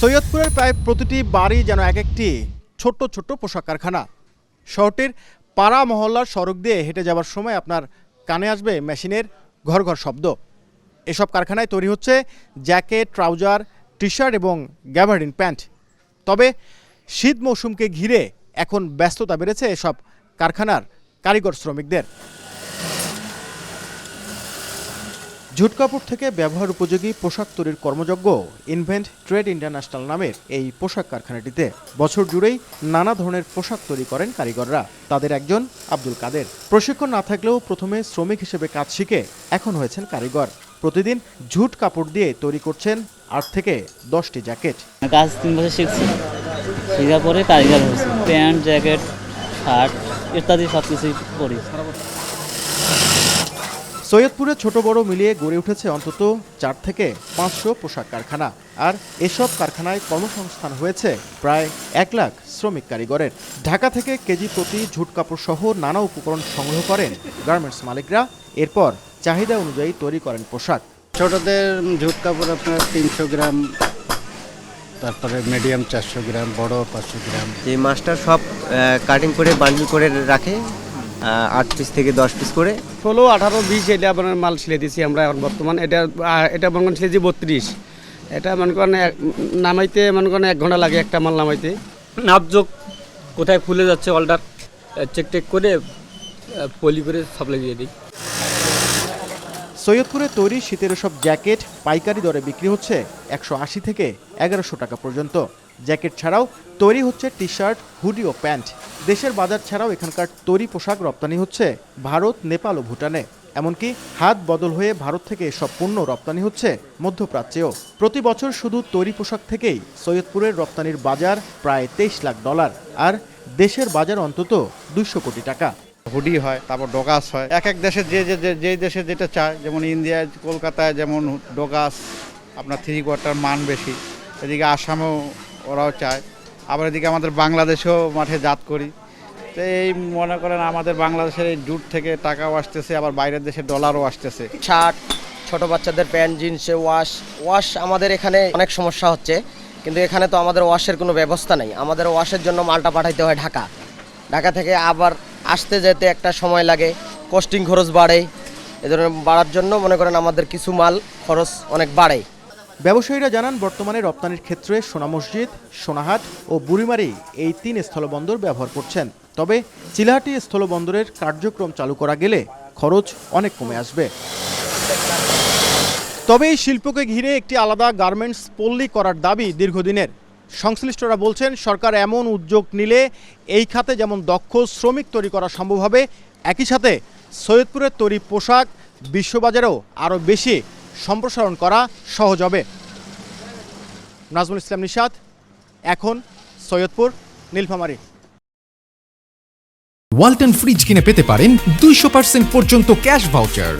সৈয়দপুরের প্রায় প্রতিটি বাড়ি যেন এক একটি ছোট্ট ছোট্ট পোশাক কারখানা। শহরটির পাড়া মহল্লার সড়ক দিয়ে হেঁটে যাওয়ার সময় আপনার কানে আসবে মেশিনের ঘর ঘর শব্দ। এসব কারখানায় তৈরি হচ্ছে জ্যাকেট, ট্রাউজার টি শার্ট এবং গ্যাভারিন প্যান্ট। তবে শীত মৌসুমকে ঘিরে এখন ব্যস্ততা বেড়েছে এসব কারখানার কারিগর শ্রমিকদের। ঝুট কাপড় থেকে ব্যবহার উপযোগী পোশাক তৈরির কর্মযজ্ঞ ইনভেন্ট ট্রেড ইন্টারন্যাশনাল নামের এই পোশাক কারখানাটিতে বছর জুড়েই নানা ধরনের পোশাক তৈরি করেন কারিগররা। তাদের একজন আব্দুল কাদের। প্রশিক্ষণ না থাকলেও প্রথমে শ্রমিক হিসেবে কাজ শিখে এখন হয়েছেন কারিগর। প্রতিদিন ঝুট কাপড় দিয়ে তৈরি করছেন আট থেকে দশটি জ্যাকেট। কাজ তিন বছর শিখছি। শেখার পরে কারিগর হয়েছি। প্যান্ট, জ্যাকেট, শার্ট ইত্যাদি সব কিছুই করি সৈয়দপুরে ছোট বড় মিলিয়ে গড়ে উঠেছে অন্তত চার থেকে পাঁচশো পোশাক কারখানা। আর এসব কারখানায় কর্মসংস্থান হয়েছে প্রায় এক লাখ শ্রমিক কারিগরের। ঢাকা থেকে কেজি প্রতি ঝুট কাপড় সহ নানা উপকরণ সংগ্রহ করেন গার্মেন্টস মালিকরা। এরপর চাহিদা অনুযায়ী তৈরি করেন পোশাক। ছোটদের ঝুট কাপড় আপনার তিনশো গ্রাম তারপরে মিডিয়াম চারশো গ্রাম বড় পাঁচশো গ্রাম। এই মাছটা সব কাটিং করে বান্ডিল করে রাখে। আট পিস থেকে দশ পিস করে। ষোলো আঠারো বিশ এটা আপনার মাল সিলে দিছি আমরা এখন বর্তমান। এটা এটা মনে করেন সিলেছি বত্রিশ। এটা মনে করেন এক- নামাইতে মনে করেন এক ঘণ্টা লাগে একটা মাল নামাইতে। নাপজোক কোথায় খুলে যাচ্ছে অল্টার চেক টেক করে পলি করে সাপ্লাই দিয়ে দিই। সৈয়দপুরে তৈরি শীতের সব জ্যাকেট পাইকারি দরে বিক্রি হচ্ছে একশো আশি থেকে এগারোশো টাকা পর্যন্ত। জ্যাকেট ছাড়াও তৈরি হচ্ছে টি শার্ট হুডি ও প্যান্ট। দেশের বাজার ছাড়াও এখানকার তৈরি পোশাক রপ্তানি হচ্ছে ভারত, নেপাল ও ভুটানে। এমনকি হাত বদল হয়ে ভারত থেকে এসব পণ্য রপ্তানি হচ্ছে মধ্যপ্রাচ্যেও। প্রতি বছর শুধু তৈরি পোশাক থেকেই সৈয়দপুরের রপ্তানির বাজার প্রায় তেইশ লাখ ডলার। আর দেশের বাজার অন্তত দুইশো কোটি টাকা। হুডি হয়, তারপর ডোগাস হয়। এক এক দেশে যে যে, যে- দেশে যেটা চায়, যেমন ইন্ডিয়ায় কলকাতায় যেমন ডোগাস, আপনার থ্রি কোয়ার্টার মান বেশি। এদিকে আসামেও ওরাও চায়। আবার এদিকে আমাদের বাংলাদেশেও মাঠে জাত করি। তো এই মনে করেন আমাদের বাংলাদেশের এই জুট থেকে টাকাও আসতেছে, আবার বাইরের দেশে ডলারও আসতেছে। শার্ট, ছোট বাচ্চাদের প্যান্ট, জিন্সে ওয়াশ। ওয়াশ আমাদের এখানে অনেক সমস্যা হচ্ছে, কিন্তু এখানে তো আমাদের ওয়াশের কোনো ব্যবস্থা নেই। আমাদের ওয়াশের জন্য মালটা পাঠাইতে হয় ঢাকা। ঢাকা থেকে আবার আসতে যেতে একটা সময় লাগে কস্টিং খরচ বাড়ে। এ ধরনের বাড়ার জন্য মনে করেন আমাদের কিছু মাল খরচ অনেক বাড়ে। ব্যবসায়ীরা জানান, বর্তমানে রপ্তানির ক্ষেত্রে সোনা মসজিদ, সোনাহাট ও বুড়িমারি এই তিন স্থলবন্দর ব্যবহার করছেন। তবে চিলাহাটি স্থলবন্দরের কার্যক্রম চালু করা গেলে খরচ অনেক কমে আসবে। তবে এই শিল্পকে ঘিরে একটি আলাদা গার্মেন্টস পল্লী করার দাবি দীর্ঘদিনের। সংশ্লিষ্টরা বলছেন, সরকার এমন উদ্যোগ নিলে এই খাতে যেমন দক্ষ শ্রমিক তৈরি করা সম্ভব হবে, একই সাথে সৈয়দপুরের তৈরি পোশাক বিশ্ববাজারেও আরও বেশি সম্প্রসারণ করা সহজ হবে। নাজমুল ইসলাম নিশাদ এখন সৈয়দপুর, নীলফামারী। ওয়ালটন ফ্রিজ কিনে পেতে পারেন দুইশো পার্সেন্ট পর্যন্ত ক্যাশ ভাউচার